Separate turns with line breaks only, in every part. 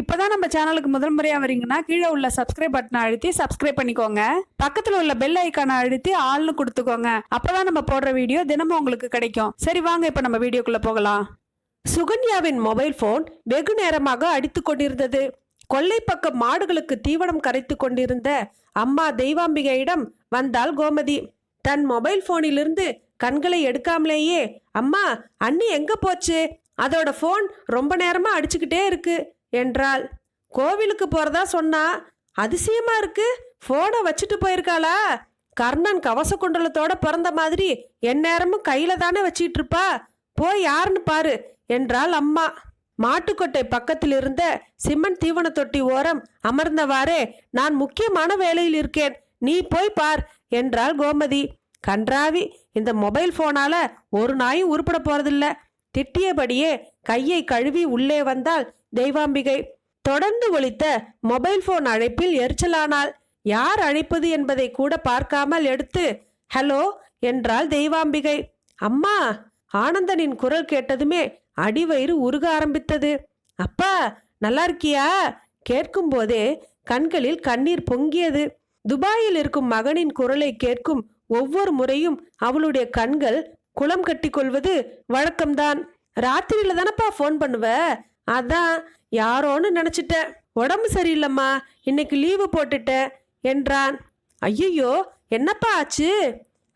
இப்போதான் நம்ம சேனலுக்கு முதல் முறையாக வரீங்கன்னா கீழே உள்ள சப்ஸ்கிரைப் பட்டனை அழுத்தி சப்ஸ்கிரைப் பண்ணிக்கோங்க. பக்கத்தில் உள்ள பெல் ஐக்கானை அழுத்தி ஆள்னு கொடுத்துக்கோங்க. அப்போதான் நம்ம போடுற வீடியோ தினமும் உங்களுக்கு கிடைக்கும். சரி வாங்க இப்போ நம்ம வீடியோக்குள்ளே போகலாம்.
சுகன்யாவின் மொபைல் ஃபோன் வெகு நேரமாக அடித்து கொண்டிருந்தது. கொல்லை பக்கம் மாடுகளுக்கு தீவனம் கரைத்து கொண்டிருந்த அம்மா தெய்வாம்பிகையிடம் வந்தாள் கோமதி. தன் மொபைல் போனிலிருந்து கண்களை எடுக்காமலேயே அம்மா அண்ணி எங்க போச்சு? அதோட ஃபோன் ரொம்ப நேரமா அடிச்சுக்கிட்டே இருக்கு. என்றாள். கோவிலுக்கு போறதா சொன்னா அதிசயமா இருக்கு. போனை வச்சுட்டு போயிருக்காளா? கர்ணன் கவச குண்டலத்தோட பிறந்த மாதிரி எந்நேரமும் கையில தானே வச்சிட்டு இருப்பா? போய் யாருன்னு பாரு என்றாள் அம்மா. மாட்டுக்கொட்டை பக்கத்தில் இருந்த சிம்மன் தீவன தொட்டி ஓரம் அமர்ந்தவாறே நான் முக்கியமான வேலையில் இருக்கேன். நீ போய் பார் என்றாள் கோமதி. கன்றாவி இந்த மொபைல் போனால ஒரு நாயும் உருப்பட போறதில்ல. திட்டியபடியே கையை கழுவி உள்ளே வந்தால் தெய்வாம்பிகை. தொடர்ந்து ஒலித்த மொபைல் போன் அழைப்பில் எரிச்சலானாள் யார் அழைப்பது என்பதை கூட பார்க்காமல் எடுத்து ஹலோ என்றாள் தெய்வாம்பிகை. அம்மா ஆனந்தனின் குரல் கேட்டதுமே அடிவயிறு உருக ஆரம்பித்தது. அப்பா நல்லா இருக்கியா? கேட்கும் போதே கண்களில் கண்ணீர் பொங்கியது. துபாயில் இருக்கும் மகனின் குரலை கேட்கும் ஒவ்வொரு முறையும் அவளுடைய கண்கள் குளம் கட்டி கொள்வது வழக்கம்தான். ராத்திரியில தானப்பா ஃபோன் பண்ணுவ? அதான் யாரோன்னு நினச்சிட்டேன் உடம்பு சரியில்லைம்மா இன்னைக்கு லீவு போட்டுட்டேன் என்றான். ஐயையோ என்னப்பா ஆச்சு?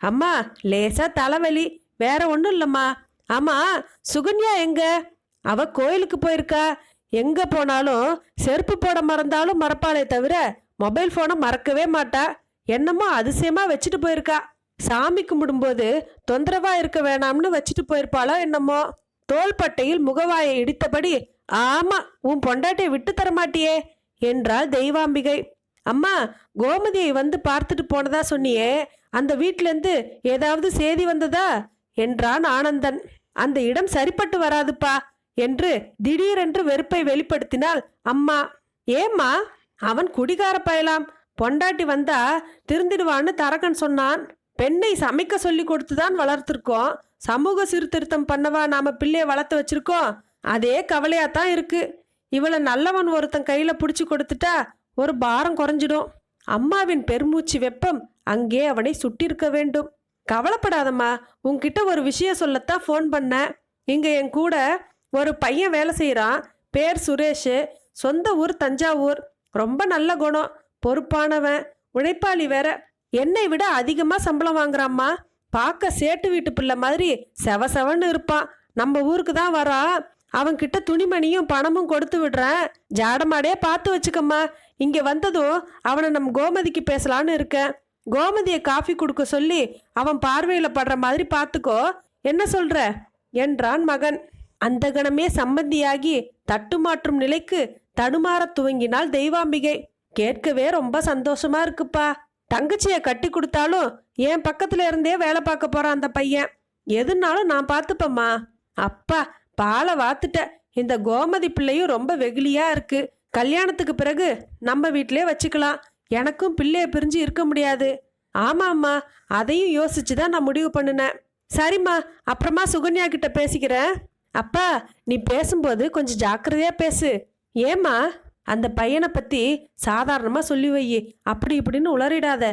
அம்மா லேசாக தலைவலி வேற ஒன்றும் இல்லைம்மா. ஆமாம் சுகன்யா எங்க? அவ கோயிலுக்கு போயிருக்கா. எங்கே போனாலும் செருப்பு போட மறந்தாலும் மறப்பாளே தவிர மொபைல் ஃபோனை மறக்கவே மாட்டா. என்னமோ அதிசயமாக வச்சுட்டு போயிருக்கா. சாமி கும்பிடும்போது தொந்தரவா இருக்க வேணாம்னு வச்சுட்டு போயிருப்பாளோ என்னமோ. தோள்பட்டையில் முகவாயை இடித்தபடி ஆமா உன் பொண்டாட்டியை விட்டு தர மாட்டியே என்றாள் தெய்வாம்பிகை. அம்மா கோமதியை வந்து பார்த்துட்டு போனதா சொன்னியே அந்த வீட்டிலேருந்து ஏதாவது செய்தி வந்ததா என்றான் ஆனந்தன். அந்த இடம் சரிப்பட்டு வராதுப்பா என்று திடீரென்று வெறுப்பை வெளிப்படுத்தினாள் அம்மா. ஏம்மா அவன் குடிகார பயலாம் பொண்டாட்டி வந்தா திருந்திடுவான்னு தரகன் சொன்னான். பெண்ணை சமைக்க சொல்லி கொடுத்துதான் வளர்த்துருக்கோம் சமூக சீர்திருத்தம் பண்ணவா நாம பிள்ளைய வளர்த்து வச்சிருக்கோம் அதே கவலையாக தான் இருக்கு. இவளை நல்லவன் ஒருத்தன் கையில் பிடிச்சி கொடுத்துட்டா ஒரு பாரம் குறைஞ்சிடும். அம்மாவின் பெருமூச்சு வெப்பம் அங்கே அவனை சுட்டிருக்க வேண்டும். கவலைப்படாதம்மா உன்கிட்ட ஒரு விஷயம் சொல்லத்தான் ஃபோன் பண்ணேன். இங்கே என் கூட ஒரு பையன் வேலை செய்கிறான் பேர் சுரேஷ். சொந்த ஊர் தஞ்சாவூர். ரொம்ப நல்ல குணம். பொறுப்பானவன். உழைப்பாளி வேற. என்னை விட அதிகமாக சம்பளம் வாங்குறாம்மா. பார்க்க சேட்டு வீட்டு பிள்ளை மாதிரி செவ செவன்னு இருப்பான். நம்ம ஊருக்கு தான் வரான் அவன்கிட்ட துணிமணியும் பணமும் கொடுத்து விடுறேன். ஜாடமாடையே பார்த்து வச்சுக்கம்மா. இங்கே வந்ததும் அவனை நம்ம கோமதிக்கு பேசலான்னு இருக்கேன். கோமதியை காஃபி கொடுக்க சொல்லி அவன் பார்வையில் படுற மாதிரி பார்த்துக்கோ. என்ன சொல்ற? என்றான் மகன். அந்த கணமே சம்மந்தியாகி தட்டுமாற்றும் நிலைக்கு தடுமாற துவங்கினாள் தெய்வாம்பிகை. கேட்கவே ரொம்ப சந்தோஷமா இருக்குப்பா. தங்கச்சியை கட்டி கொடுத்தாலும் என் பக்கத்துல இருந்தே வேலை பார்க்க போறான் அந்த பையன். எதுனாலும் நான் பார்த்துப்பம்மா. அப்பா பாலை வாத்துட்ட. இந்த கோமதி பிள்ளையும் ரொம்ப வெகுளியா இருக்கு. கல்யாணத்துக்கு பிறகு நம்ம வீட்டிலே வச்சுக்கலாம். எனக்கும் பிள்ளைய பிரிஞ்சு இருக்க முடியாது. ஆமாம்மா அதையும் யோசிச்சு தான் நான் முடிவு பண்ணினேன். சரிம்மா அப்புறமா சுகன்யா கிட்ட பேசிக்கிறேன். அப்பா நீ பேசும்போது கொஞ்சம் ஜாக்கிரதையா பேசு. ஏம்மா அந்த பையனை பத்தி சாதாரணமா சொல்லி வை அப்படி இப்படின்னு உளறிடாத.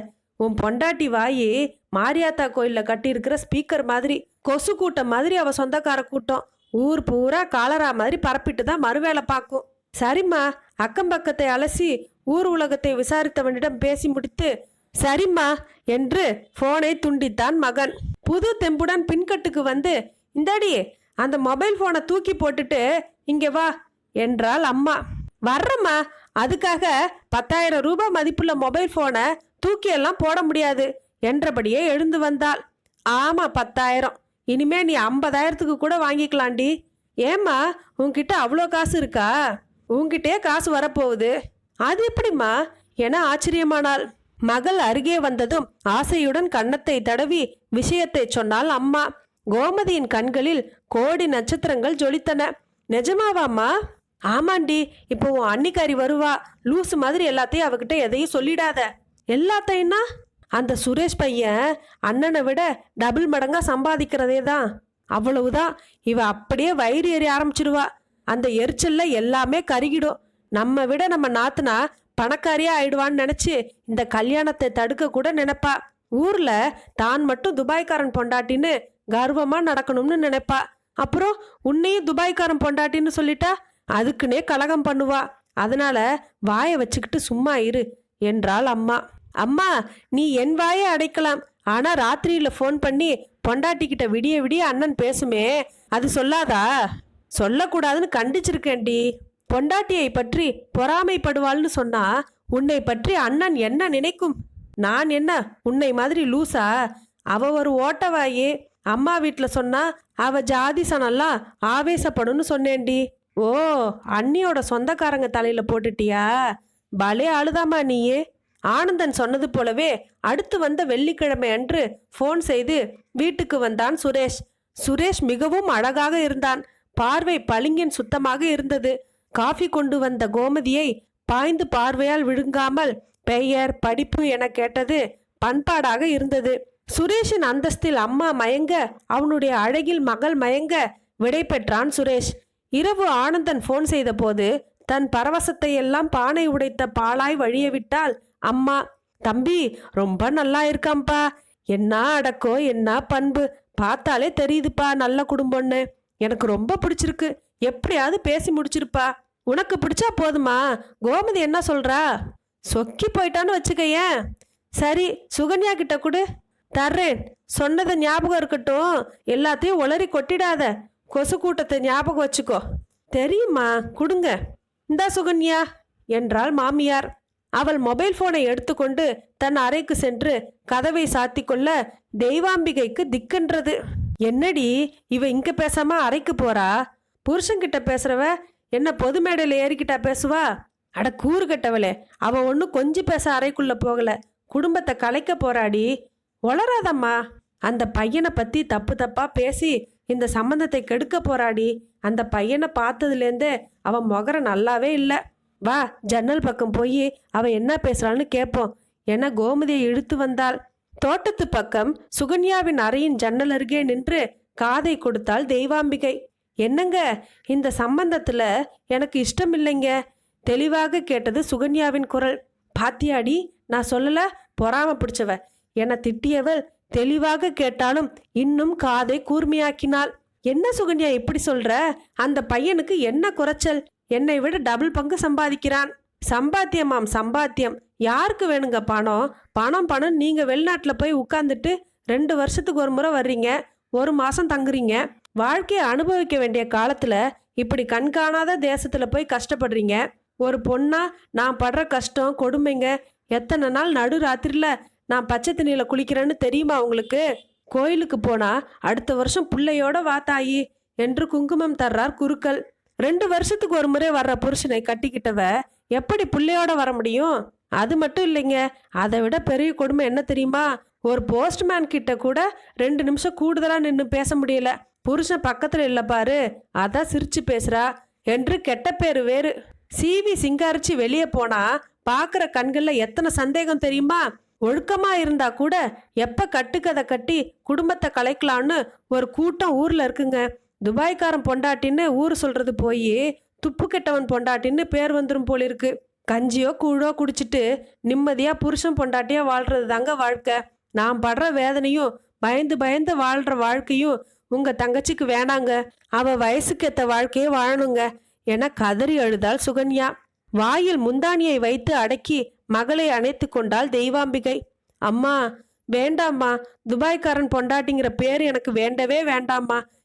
உன் பொண்டாட்டி வாயி மாரியாத்தா கோயிலில் கட்டியிருக்கிற ஸ்பீக்கர் மாதிரி கொசு கூட்டம் மாதிரி அவ சொந்தக்கார கூட்டம். ஊர் பூரா காலரா மாதிரி பரப்பிட்டு தான் மறுவேலை பார்க்கும். சரிம்மா அக்கம் பக்கத்தை அலசி ஊர் உலகத்தை விசாரித்தவனிடம் பேசி முடித்து சரிம்மா என்று போனை துண்டித்தான் மகன். புது தெம்புடன் பின்கட்டுக்கு வந்து இந்தாடி அந்த மொபைல் போனை தூக்கி போட்டுட்டு இங்கே வா என்றாள் அம்மா. வர்றம்மா அதுக்காக பத்தாயிரம் ரூபாய் மதிப்புள்ள மொபைல் போனை தூக்கியெல்லாம் போட முடியாது என்றபடியே எழுந்து வந்தாள். ஆமாம் பத்தாயிரம். இனிமே நீ ஐம்பதாயிரத்துக்கு கூட வாங்கிக்கலாண்டி ஏம்மா உன்கிட்ட அவ்வளோ காசு இருக்கா? உன்கிட்டே காசு வரப்போகுது. அது எப்படிம்மா? என ஆச்சரியமானாள். மகள் அருகே வந்ததும் ஆசையுடன் கன்னத்தை தடவி விஷயத்தை சொன்னாள் அம்மா. கோமதியின் கண்களில் கோடி நட்சத்திரங்கள் ஜொலித்தன. நிஜமாவாம்மா? ஆமாண்டி இப்போ உன் அன்னிக்காரி வருவா. லூசு மாதிரி எல்லாத்தையும் அவகிட்ட எதையும் சொல்லிடாத. எல்லாத்தையும்னா? அந்த சுரேஷ் பையன் அண்ணனை விட டபுள் மடங்காக சம்பாதிக்கிறதே தான். அவ்வளவுதான். இவ அப்படியே வயிறு எறி ஆரம்பிச்சிடுவா அந்த எரிச்சல்ல எல்லாமே கருகிடும். நம்ம விட நம்ம நாத்துனா பணக்காரியா ஆயிடுவான்னு நினைச்சு இந்த கல்யாணத்தை தடுக்க கூட நினைப்பா. ஊர்ல தான் மட்டும் துபாய்க்காரன் பொண்டாட்டின்னு கர்வமா நடக்கணும்னு நினைப்பா. அப்புறம் உன்னையும் துபாய்க்காரன் பொண்டாட்டின்னு சொல்லிட்டா அதுக்குன்னே கலகம் பண்ணுவா. அதனால வாயை வச்சுக்கிட்டு சும்மா இரு என்றாள் அம்மா. அம்மா நீ என் வாயை அடைக்கலாம். ஆனா ராத்திரியில ஃபோன் பண்ணி பொண்டாட்டிக்கிட்ட விடிய விடிய அண்ணன் பேசுமே அது சொல்லாதா? சொல்லக்கூடாதுன்னு கண்டிச்சிருக்கேன்டி. பொண்டாட்டியை பற்றி பொறாமைப்படுவாள்னு சொன்னா உன்னை பற்றி அண்ணன் என்ன நினைக்கும்? நான் என்ன உன்னை மாதிரி லூசா? அவ ஒரு ஓட்டவாயே. அம்மா வீட்டில் சொன்னா அவ ஜாதி சனம்லாம் ஆவேசப்படும்னு சொன்னேன்டி. ஓ அண்ணியோட சொந்தக்காரங்க தலையில போட்டுட்டியா? பலே அழுதாமா நீயே. ஆனந்தன் சொன்னது போலவே அடுத்து வந்த வெள்ளிக்கிழமை அன்று ஃபோன் செய்து வீட்டுக்கு வந்தான் சுரேஷ். சுரேஷ் மிகவும் அழகாக இருந்தான். பார்வை பளிங்கின் சுத்தமாக இருந்தது. காஃபி கொண்டு வந்த கோமதியை பாய்ந்து பார்வையால் விழுங்காமல் பெயர் படிப்பு என கேட்டது பண்பாடாக இருந்தது. சுரேஷின் அந்தஸ்தில் அம்மா மயங்க அவனுடைய அழகில் மகள் மயங்க விடை பெற்றான் சுரேஷ். இரவு ஆனந்தன் ஃபோன் செய்தபோது தன் பரவசத்தை எல்லாம் பானை உடைத்த பாலாய் வழியவிட்டால் அம்மா தம்பி ரொம்ப நல்லா இருக்கான்ப்பா என்ன அடக்கம் என்ன பண்பு. பார்த்தாலே தெரியுதுப்பா நல்ல குடும்பம்னு. எனக்கு ரொம்ப பிடிச்சிருக்கு. எப்படியாவது பேசி முடிச்சிருப்பா. உனக்கு பிடிச்சா போதுமா? கோமதி என்ன சொல்றா? சொக்கி போயிட்டான்னு வச்சுக்கயேன். சரி சுகன்யா கிட்ட கொடு. தர்றேன். சொன்னதை ஞாபகம் இருக்கட்டும். எல்லாத்தையும் உளறி கொட்டிடாத. கொசு கூட்டத்தை ஞாபகம் வச்சுக்கோ. தெரியுமா? கொடுங்க. இந்தா சுகன்யா. என்றாள் மாமியார். அவள் மொபைல் போனை எடுத்துக்கொண்டு தன் அறைக்கு சென்று கதவை சாத்தி கொள்ள தெய்வாம்பிகைக்கு திக்கென்றது. என்னடி இவ இங்க பேசாம அறைக்கு போறா? புருஷன்கிட்ட பேசுறவ என்ன பொது மேடையில் ஏறிக்கிட்டா பேசுவா? அட கூறு கட்டவளே அவ ஒன்றும் கொஞ்சம் பேச அறைக்குள்ள போகல. குடும்பத்தை கலைக்க போறாடி. வளராதம்மா அந்த பையனை பத்தி தப்பு தப்பா பேசி இந்த சம்மந்தத்தை கெடுக்க போறாடி. அந்த பையனை பார்த்ததுலேருந்தே அவன் முகரம் நல்லாவே இல்லை. வா ஜன்னல் பக்கம் போய் அவன் என்ன பேசுறான்னு கேட்போம் என கோமதியை இழுத்து வந்தாள். தோட்டத்து பக்கம் சுகன்யாவின் அறையின் ஜன்னல் அருகே நின்று காதை கொடுத்தாள் தெய்வாம்பிகை. என்னங்க இந்த சம்பந்தத்துல எனக்கு இஷ்டம் இல்லைங்க தெளிவாக கேட்டது சுகன்யாவின் குரல். பாத்தியாடி நான் சொல்லல பொறாம பிடிச்சவ. என திட்டியவள் தெளிவாக கேட்டாலும் இன்னும் காதை கூர்மையாக்கினாள். என்ன சுகன்யா இப்படி சொல்ற? அந்த பையனுக்கு என்ன குறைச்சல்? என்னை விட டபுள் பங்கு சம்பாதிக்கிறான். சம்பாத்தியமாம் சம்பாத்தியம். யாருக்கு வேணுங்க பணம்? பணம் பணம். நீங்கள் வெளிநாட்டில் போய் உட்காந்துட்டு ரெண்டு வருஷத்துக்கு ஒரு முறை வர்றீங்க. ஒரு மாதம் தங்குறீங்க. வாழ்க்கையை அனுபவிக்க வேண்டிய காலத்தில் இப்படி கண்காணாத தேசத்தில் போய் கஷ்டப்படுறீங்க. ஒரு பொண்ணா நான் படுற கஷ்டம் கொடுமைங்க. எத்தனை நாள் நடு ராத்திரியில் நான் பச்சை தண்ணியில் குளிக்கிறேன்னு தெரியுமா உங்களுக்கு? கோயிலுக்கு போனா அடுத்த வருஷம் பிள்ளையோட வாத்தாயி என்று குங்குமம் தர்றார் குருக்கள். ரெண்டு வருஷத்துக்கு ஒரு முறை வர்ற புருஷனை கட்டிக்கிட்டவ எப்படி புள்ளையோட வர முடியும்? அது மட்டும் இல்லைங்க. அதை விட பெரிய கொடுமை என்ன தெரியுமா? ஒரு போஸ்ட்மேன் கிட்ட கூட ரெண்டு நிமிஷம் கூடுதலாக நின்று பேச முடியல. புருஷன் பக்கத்தில் இல்லை பாரு. அதான் சிரிச்சு பேசுறா. என்று கெட்ட பேர் வேறு. சீவி சிங்காரிச்சு வெளியே போனா பார்க்குற கண்களில் எத்தனை சந்தேகம் தெரியுமா? ஒழுக்கமா இருந்தா கூட எப்ப கட்டுக்கதை கட்டி குடும்பத்தை கலைக்கலான்னு ஒரு கூட்டம் ஊர்ல இருக்குங்க. துபாய்க்காரன் பொண்டாட்டின்னு ஊர் சொல்றது போய் துப்பு கெட்டவன் பொண்டாட்டின்னு பேர் வந்துடும் போல இருக்கு. கஞ்சியோ கூழோ குடிச்சிட்டு நிம்மதியா புருஷன் பொண்டாட்டியா வாழ்றது தாங்க வாழ்க்கை. நான் படுற வேதனையும் பயந்து பயந்து வாழ்ற வாழ்க்கையும் உங்க தங்கச்சிக்கு வேணாங்க. அவ வயசுக்கு வாழ்க்கையே வாழணுங்க. என கதறி அழுதாள் சுகன்யா. வாயில் முந்தானியை வைத்து அடக்கி மகளை அணைத்து கொண்டாள் தெய்வாம்பிகை. அம்மா வேண்டாம்மா. துபாய்க்காரன் பொண்டாட்டிங்கிற பேர் எனக்கு வேண்டவே வேண்டாம்மா.